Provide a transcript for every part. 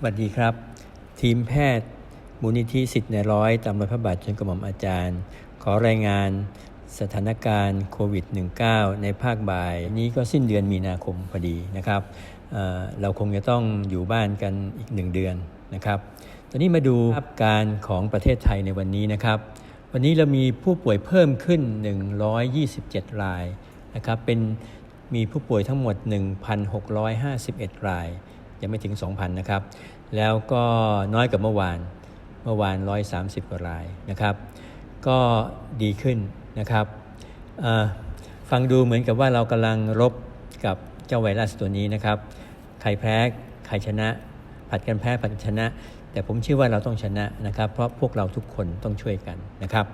สวัสดีครับ ทีมแพทย์มูลนิธิสิทธิ์ในร้อยตามรอยพระบาทชนกระหม่อมอาจารย์ ขอรายงานสถานการณ์โควิด -19 ในภาคบ่าย นี้ก็สิ้นเดือนมีนาคมพอดีนะครับเเราคงจะต้องอยู่บ้านกันอีกหนึ่งเดือนนะครับ ตอนนี้มาดูภาพการของประเทศไทยในวันนี้นะครับ วันนี้เรามีผู้ป่วยเพิ่มขึ้น 127 รายนะครับเป็นมีผู้ป่วยทั้งหมด 1,651 ราย ยังไม่ถึง 2,000 นะครับ แล้วก็น้อยกว่าเมื่อวาน เมื่อวาน 130 กว่ารายนะครับ ก็ดีขึ้นนะครับ ฟังดูเหมือนกับว่าเรากำลังรบกับเจ้าไวรัสตัวนี้นะครับ ใครแพ้ใครชนะ ผัดกันแพ้ผัดกันชนะ แต่ผมเชื่อว่าเราต้องชนะนะครับ เพราะพวกเราทุกคนต้องช่วยกันนะครับ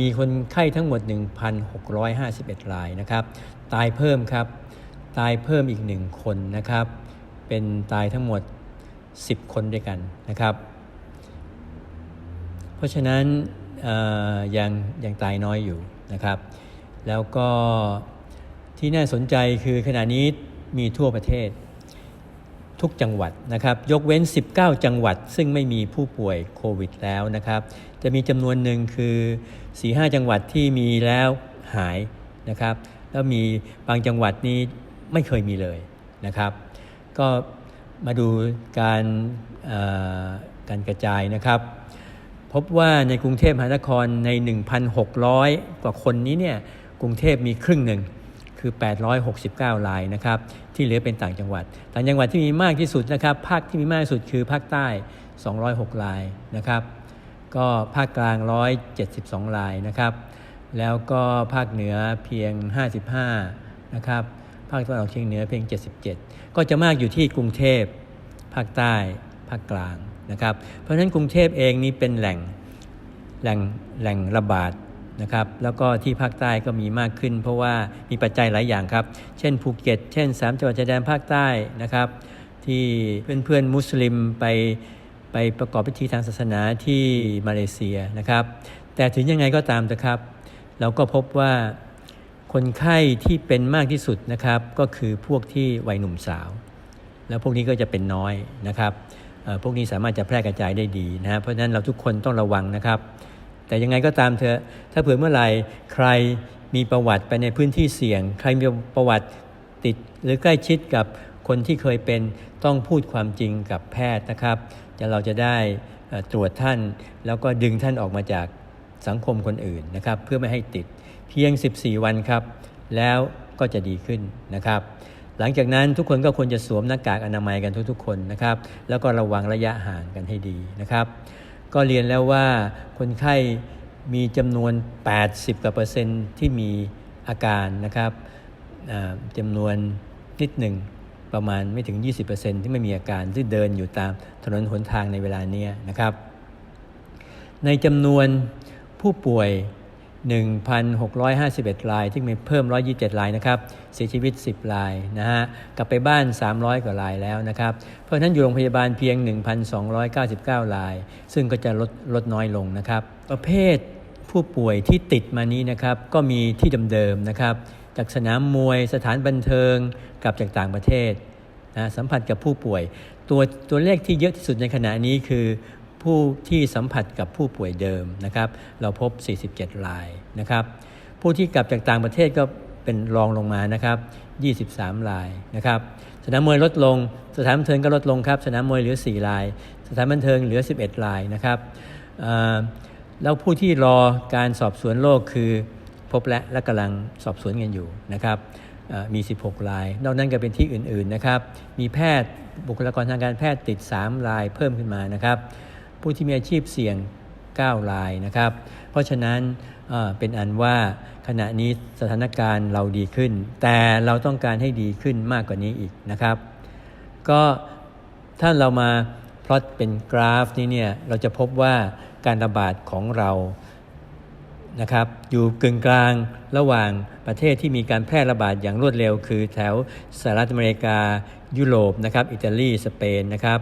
มีคนไข้ทั้งหมด 1,651 รายนะครับ ตายเพิ่มครับ ตายเพิ่มอีกหนึ่งคนนะครับ เป็นตายทั้งหมด 10 คนด้วยกันนะครับ เพราะฉะนั้นยังยังตายน้อยอยู่นะครับ แล้วก็ที่น่าสนใจคือขณะนี้มีทั่วประเทศทุกจังหวัดนะครับ ยกเว้น 19 จังหวัด ซึ่งไม่มีผู้ป่วยโควิดแล้วนะครับ จะมีจำนวนหนึ่งคือ 4-5 จังหวัดที่มีแล้วหายนะครับ แล้วมีบางจังหวัดนี้ไม่เคยมีเลยนะครับ ก็มาดูการการกระจายนะครับ พบว่าในกรุงเทพมหานครใน 1,600 กว่าคนนี้เนี่ยกรุงเทพมีครึ่งหนึ่งคือ 869 รายนะครับ ที่เหลือเป็นต่างจังหวัด ต่างจังหวัดที่มีมากที่สุดนะครับ ภาคที่มีมากที่สุดคือภาคใต้ 206 รายนะครับ ก็ภาคกลาง 172 รายนะครับ แล้วก็ภาคเหนือเพียง 55 นะครับ ภาคตะวันออกเฉียงเหนือเพียง 77 ก็จะมากอยู่ที่กรุงเทพภาคใต้ภาคกลางนะครับ เพราะฉะนั้นกรุงเทพเองนี่เป็นแหล่งแหล่งแหล่งระบาดนะครับแล้วก็ที่ภาคใต้ก็มีมากขึ้น เพราะว่ามีปัจจัยหลายอย่างครับ เช่นภูเก็ต เช่น 3 จังหวัดชายแดนภาคใต้นะครับ ที่เพื่อนๆมุสลิมไปไปประกอบพิธีทางศาสนาที่มาเลเซียนะครับ แต่ถึงยังไงก็ตามนะครับ เราก็พบว่า คนไข้ที่เป็นมากที่สุดนะครับ ก็คือพวกที่วัยหนุ่มสาว แล้วพวกนี้ก็จะเป็นน้อยนะครับพวกนี้สามารถจะแพร่กระจายได้ดีนะเพราะฉะนั้นเราทุกคนต้องระวังนะครับ แต่ยังไงก็ตามเถอะถ้าเผื่อเมื่อไหร่ใครมีประวัติไปในพื้นที่เสี่ยง ใครมีประวัติติดหรือใกล้ชิดกับคนที่เคยเป็นต้องพูดความจริงกับแพทย์นะครับ จะเราจะได้ตรวจท่าน แล้วก็ดึงท่านออกมาจากสังคมคนอื่นนะครับ เพื่อไม่ให้ติด พียง 14 วันครับ แล้วก็จะดีขึ้นนะครับ หลังจากนั้นทุกคนก็ควรจะสวมหน้ากากอนามัยกันทุกๆ คนนะครับ แล้วก็ระวังระยะห่างกันให้ดีนะครับ ก็เรียนแล้วว่าคนไข้มีจำนวน 80กว่าเปอร์เซ็นต์ที่มีอาการนะครับจำนวนนิดหนึ่งประมาณไม่ถึง 20%ที่ไม่มีอาการที่เดินอยู่ตามถนนหนทางในเวลานี้นะครับ ในจำนวนผู้ป่วย 1,651 ราย ที่มีเพิ่ม 127 รายนะครับ เสียชีวิต 10 รายนะฮะ กลับไปบ้าน 300 กว่ารายแล้วนะครับ เพราะฉะนั้นอยู่โรงพยาบาลเพียง 1,299 ราย ซึ่งก็จะลดลดน้อยลงนะครับ ประเภทผู้ป่วยที่ติดมานี้นะครับ ก็มีที่เดิมๆนะครับ จากสนามมวย สถานบันเทิง กลับจากต่างประเทศนะสัมผัสกับผู้ป่วย ตัวตัวเลขที่เยอะที่สุดในขณะนี้คือ ผู้ที่สัมผัสกับผู้ป่วยเดิมนะครับ เราพบ 47 รายนะครับ ผู้ที่กลับจากต่างประเทศก็เป็นรองลงมานะครับ 23 รายนะครับ สนามมวยลดลง สถานบันเทิงก็ลดลงครับ สนามมวยเหลือ 4 ราย สถานบันเทิงเหลือ 11 รายนะครับเอ่อแล้วผู้ที่รอการสอบสวนโรคคือพบและและกำลังสอบสวนกันอยู่นะครับมี 16 ราย นอกนั้นก็เป็นที่อื่น ๆ นะครับ มีแพทย์บุคลากรทางการแพทย์ติด 3 รายเพิ่มขึ้นมานะครับ ผู้ที่มีอาชีพเสี่ยง9รายนะครับ เพราะฉะนั้นเป็นอันว่าขณะนี้สถานการณ์เราดีขึ้น แต่เราต้องการให้ดีขึ้นมากกว่านี้อีกนะครับ ก็ถ้าเรามาพลอตเป็นกราฟนี้เนี่ยเราจะพบว่าการระบาดของเรานะครับอยู่กึ่งกลางระหว่างประเทศที่มีการแพร่ระบาดอย่างรวดเร็ว คือแถวสหรัฐอเมริกา ยุโรปนะครับอิตาลีสเปนนะครับ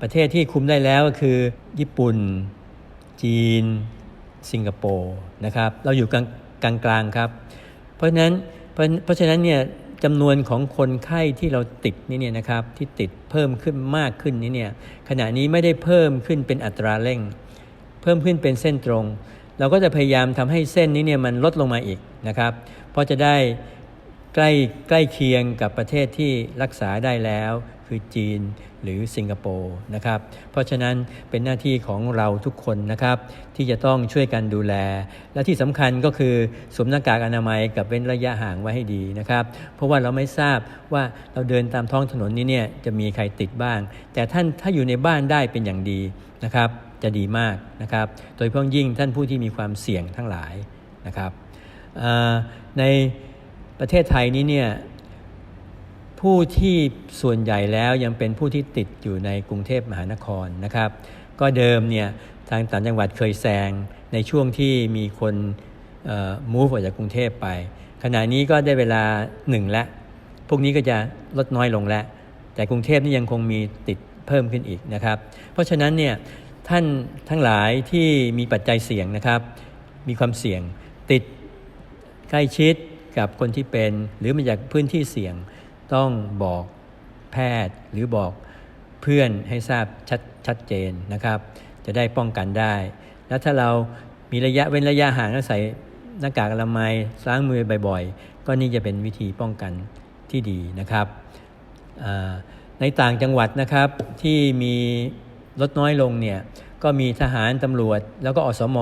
ประเทศที่คุมได้แล้วก็คือ ญี่ปุ่น จีน สิงคโปร์นะครับ เราอยู่กลางกลางกลางๆครับ เพราะฉะนั้นเพราะฉะนั้นเนี่ยจำนวนของคนไข้ที่เราติดนี่เนี่ยนะครับที่ติดเพิ่มขึ้นมากขึ้นนี่เนี่ยขณะนี้ไม่ได้เพิ่มขึ้นเป็นอัตราเร่ง เพิ่มขึ้นเป็นเส้นตรง เราก็จะพยายามทำให้เส้นนี้เนี่ยมันลดลงมาอีกนะครับ เพราะจะได้ใกล้ใกล้เคียงกับประเทศที่รักษาได้แล้ว คือจีน หรือสิงคโปร์นะครับ เพราะฉะนั้นเป็นหน้าที่ของเราทุกคนนะครับ ที่จะต้องช่วยกันดูแล และที่สำคัญก็คือสวมหน้ากากอนามัยกับเว้นระยะห่างไว้ให้ดีนะครับ เพราะว่าเราไม่ทราบว่าเราเดินตามท้องถนนนี้เนี่ยจะมีใครติดบ้าง แต่ท่านถ้าอยู่ในบ้านได้เป็นอย่างดีนะครับ จะดีมากนะครับ โดยเฉพาะยิ่งท่านผู้ที่มีความเสี่ยงทั้งหลายนะครับในประเทศไทยนี้เนี่ย ผู้ที่ส่วนใหญ่แล้วยังเป็นผู้ที่ติดอยู่ในกรุงเทพมหานครนะครับ ก็เดิมเนี่ยทางต่างจังหวัดเคยแซงในช่วงที่มีคนเอ่อออกจากกรุงเทพไป ขณะนี้ก็ได้เวลาหนึ่งแล้ว พวกนี้ก็จะลดน้อยลงแล้ว แต่กรุงเทพนี่ยังคงมีติดเพิ่มขึ้นอีกนะครับ เพราะฉะนั้นเนี่ยท่านทั้งหลายที่มีปัจจัยเสี่ยงนะครับ มีความเสี่ยงติดใกล้ชิดกับคนที่เป็น หรือมาจากพื้นที่เสี่ยง ต้องบอกแพทย์หรือบอกเพื่อนให้ทราบชัดชัดเจนนะครับ จะได้ป้องกันได้ แล้วถ้าเรามีระยะเว้นระยะห่างแล้วใส่หน้ากากอนามัยล้างมือบ่อยๆ ก็นี่จะเป็นวิธีป้องกันที่ดีนะครับในต่างจังหวัดนะครับที่มีลดน้อยลงเนี่ยก็มีทหารตำรวจ แล้วก็อสม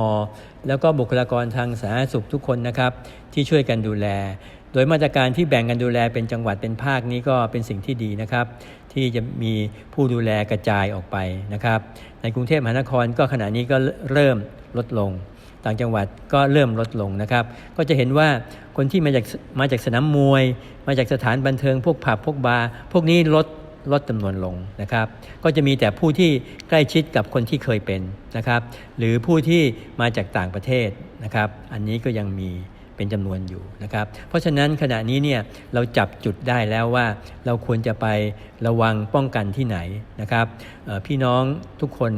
แล้วก็บุคลากรทางสาธารณสุขทุกคนนะครับ ที่ช่วยกันดูแล โดยมาตรการที่แบ่งกันดูแลเป็นจังหวัดเป็นภาคนี้ก็เป็นสิ่งที่ดีนะครับ ที่จะมีผู้ดูแลกระจายออกไปนะครับ ในกรุงเทพมหานครก็ขณะนี้ก็เริ่มลดลง ต่างจังหวัดก็เริ่มลดลงนะครับ ก็จะเห็นว่าคนที่มาจากมาจากสนามมวย มาจากสถานบันเทิงพวกผับพวกบาร์พวกนี้ลดลดจำนวนลงนะครับ ก็จะมีแต่ผู้ที่ใกล้ชิดกับคนที่เคยเป็นนะครับ หรือผู้ที่มาจากต่างประเทศนะครับ อันนี้ก็ยังมี เป็นจำนวนอยู่นะครับ เพราะฉะนั้นขณะนี้เนี่ยเราจับจุดได้แล้วว่าเราควรจะไประวังป้องกันที่ไหนนะครับพี่น้องทุกคน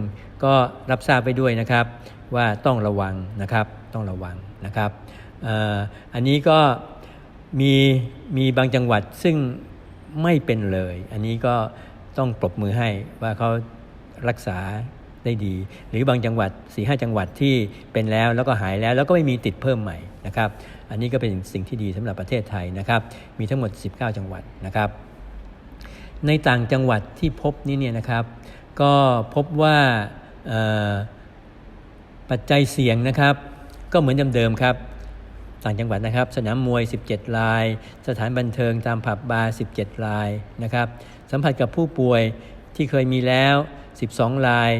ก็รับทราบไปด้วยนะครับว่าต้องระวังนะครับต้องระวังนะครับออันนี้ก็มีมีบางจังหวัดซึ่งไม่เป็นเลย อันนี้ก็ต้องปรบมือให้ว่าเขารักษา ได้ดี หรือบางจังหวัด4ีหจังหวัดที่เป็นแล้วแล้วก็หายแล้วแล้วก็ไม่มีติดเพิ่มใหม่นะครับ อันนี้ก็เป็นสิ่งที่ดีสำหรับประเทศไทยนะครับ มีทั้งหมด 19 จังหวัดนะครับ ในต่างจังหวัดที่พบนี้เนี่ยนะครับ ก็พบว่าปัจจัยเสี่ยงนะครับ ก็เหมือนเดิมๆครับต่างจังหวัดนะครับ สนามมวย 17 ราย สถานบันเทิงตามผับบาร์ 17 รายนะครับ สัมผัสกับผู้ป่วยที่เคยมีแล้ว 12 ราย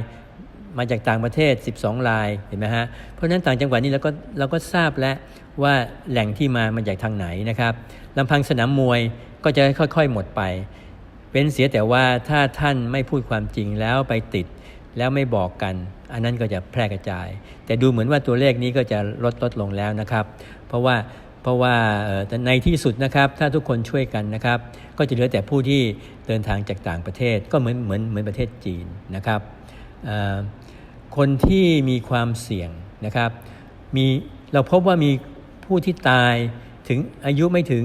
มาจากต่างประเทศ 12 รายเห็นไหมฮะเพราะฉะนั้นต่างจังหวัดนี้เราก็เราก็ทราบแล้วว่าแหล่งที่มามาจากทางไหนนะครับลำพังสนามมวยก็จะค่อยๆหมดไปเป็นเสียแต่ว่าถ้าท่านไม่พูดความจริงแล้วไปติดแล้วไม่บอกกัน อันนั้นก็จะแพร่กระจาย แต่ดูเหมือนว่าตัวเลขนี้ก็จะลดลดลงแล้วนะครับ เพราะว่าเพราะว่าเอ่ในที่สุดนะครับถ้าทุกคนช่วยกันนะครับ ก็จะเหลือแต่ผู้ที่เดินทางจากต่างประเทศก็เหมือนเหมือนเหมือนประเทศจีนนะครับเอ่อ คนที่มีความเสี่ยงนะครับมีเราพบว่ามีผู้ที่ตายถึงอายุไม่ถึง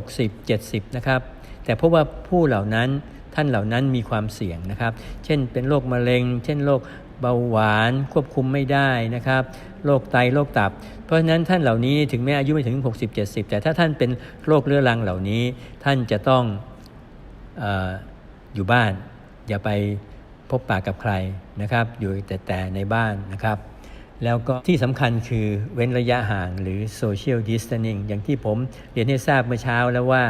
60 70 นะครับ แต่พบว่าผู้เหล่านั้นท่านเหล่านั้นมีความเสี่ยงนะครับ เช่นเป็นโรคมะเร็ง เช่นโรคเบาหวานควบคุมไม่ได้นะครับโรคไตโรคตับ เพราะฉะนั้นท่านเหล่านี้ถึงแม้อายุไม่ถึง 60 70 แต่ถ้าท่านเป็นโรคเรื้อรังเหล่านี้ ท่านจะต้องอออยู่บ้าน อย่าไป พบปะกับใครนะครับ อยู่แต่แต่ในบ้านนะครับ แล้วก็ที่สำคัญคือเว้นระยะห่างหรือ social distancing อย่างที่ผมเรียนให้ทราบเมื่อเช้าแล้วว่า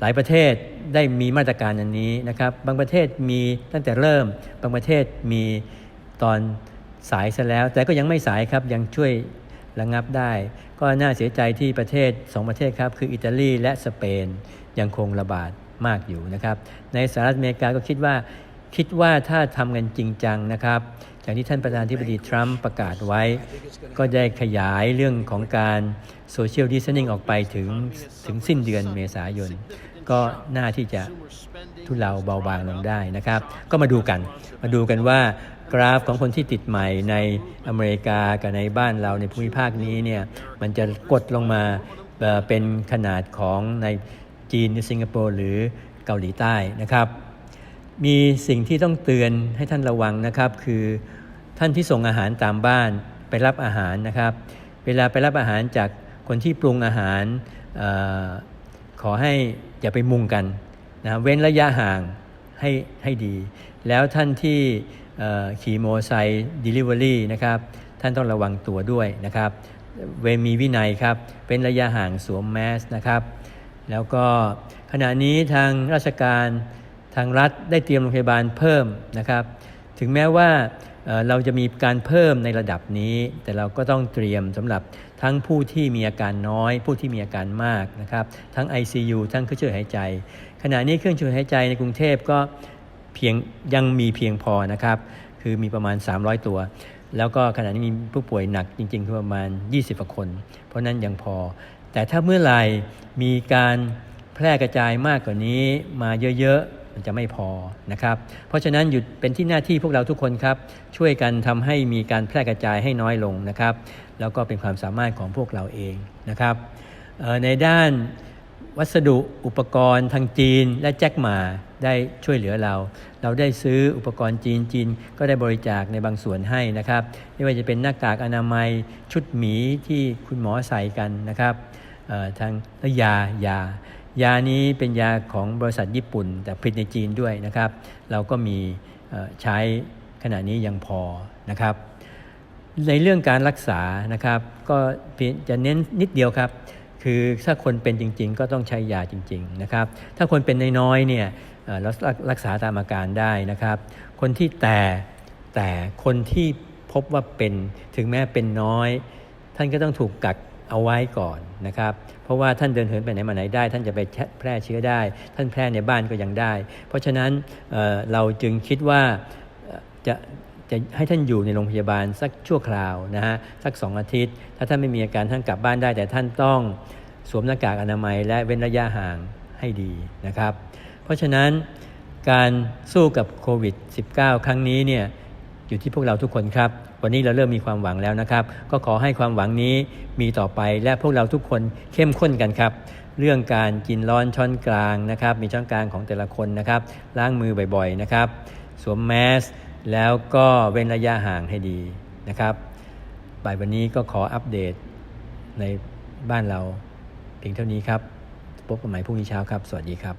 หลายประเทศได้มีมาตรการอันนี้นะครับ บางประเทศมีตั้งแต่เริ่ม บางประเทศมีตอนสายซะแล้ว แต่ก็ยังไม่สายครับยังช่วยระงับได้ ก็น่าเสียใจที่ประเทศสองประเทศครับคืออิตาลีและสเปนยังคงระบาดมากอยู่นะครับ ในสหรัฐอเมริกาก็คิดว่า คิดว่าถ้าทำกันจริงจังนะครับอย่างที่ท่านประธานาธิบดีทรัมป์ประกาศไว้ ก็ได้ขยายเรื่องของการโซเชียลดิส a น n ิ n งออกไปถึงถึงสิ้นเดือนเมษายน ก็น่าที่จะทุเลาเบาบางลงได้นะครับ ก็มาดูกัน มาดูกันว่ากราฟของคนที่ติดใหม่ในอเมริกากับในบ้านเราในภูมิภาคนี้เนี่ยมันจะกดลงมาเอ่อเป็นขนาดของในจีนสิงคโปร์หรือเกาหลีใต้นะครับ มีสิ่งที่ต้องเตือนให้ท่านระวังนะครับ คือท่านที่ส่งอาหารตามบ้านไปรับอาหารนะครับ เวลาไปรับอาหารจากคนที่ปรุงอาหารออขอให้อย่าไปมุงกันนะเว้นระยะห่างให้ให้ดี แล้วท่านที่ขี่มอเตอร์ไซค์เดลิเวอรี่นะครับท่านต้องระวังตัวด้วยนะครับเวมีวินัยครับเป็นระยะห่างสวมแมสนะครับ แล้วก็ขณะนี้ทางราชการ ทางรัฐได้เตรียมโรงพยาบาลเพิ่มนะครับ ถึงแม้ว่าเราจะมีการเพิ่มในระดับนี้ แต่เราก็ต้องเตรียมสำหรับทั้งผู้ที่มีอาการน้อย ผู้ที่มีอาการมากนะครับ ทั้ง ICU ทั้งเครื่องช่วยหายใจ ขณะนี้เครื่องช่วยหายใจในกรุงเทพก็เพียงยังมีเพียงพอนะครับ คือมีประมาณ 300 ตัว แล้วก็ขณะนี้มีผู้ป่วยหนักจริงๆคือประมาณ 20กว่าคน เพราะนั้นยังพอ แต่ถ้าเมื่อไหร่มีการแพร่กระจายมากกว่านี้มาเยอะๆ มันจะไม่พอนะครับ เพราะฉะนั้นหยุดเป็นที่หน้าที่พวกเราทุกคนครับ ช่วยกันทำให้มีการแพร่กระจายให้น้อยลงนะครับ แล้วก็เป็นความสามารถของพวกเราเองนะครับในด้านวัสดุอุปกรณ์ทางจีนและแจ็คหมาได้ช่วยเหลือเรา เราได้ซื้ออุปกรณ์จีนจีนก็ได้บริจาคในบางส่วนให้นะครับไม่ว่าจะเป็นหน้ากากอนามัยชุดหมีที่คุณหมอใส่กันนะครับทางและยายา ยานี้เป็นยาของบริษัทญี่ปุ่น แต่ผลิตในจีนด้วยนะครับ เราก็มีใช้ขณะนี้ยังพอนะครับ ในเรื่องการรักษานะครับก็จะเน้นนิดเดียวครับ คือถ้าคนเป็นจริง ๆ ก็ต้องใช้ยาจริง ๆนะครับ ถ้าคนเป็นน้อยๆเนี่ยเรารักษาตามอาการได้นะครับ คนที่แต่แต่คนที่พบว่าเป็นถึงแม้เป็นน้อย ท่านก็ต้องถูกกัก เอาไว้ก่อนนะครับ เพราะว่าท่านเดินเหินไปไหนมาไหนได้ ท่านจะไปแพร่เชื้อได้ ท่านแพร่ในบ้านก็ยังได้ เพราะฉะนั้นเเราจึงคิดว่าจะจะให้ท่านอยู่ในโรงพยาบาลสักชั่วคราวนะฮะสักสองอาทิตย์ ถ้าท่านไม่มีอาการท่านกลับบ้านได้ แต่ท่านต้องสวมหน้ากากอนามัย และเว้นระยะห่างให้ดีนะครับ เพราะฉะนั้นการสู้กับโควิด -19 ครั้งนี้เนี่ยอยู่ที่พวกเราทุกคนครับ วันนี้เราเริ่มมีความหวังแล้วนะครับ ก็ขอให้ความหวังนี้มีต่อไปและพวกเราทุกคนเข้มข้นกันครับเรื่องการกินร้อนช้อนกลางนะครับ มีช้อนกลางของแต่ละคนนะครับล้างมือบ่อยๆนะครับ สวมแมสแล้วก็เว้นระยะห่างให้ดีนะครับบ่ายวันนี้ก็ขออัปเดตในบ้านเราเพียงเท่านี้ครับ พบกันใหม่พรุ่งนี้เช้าครับ สวัสดีครับ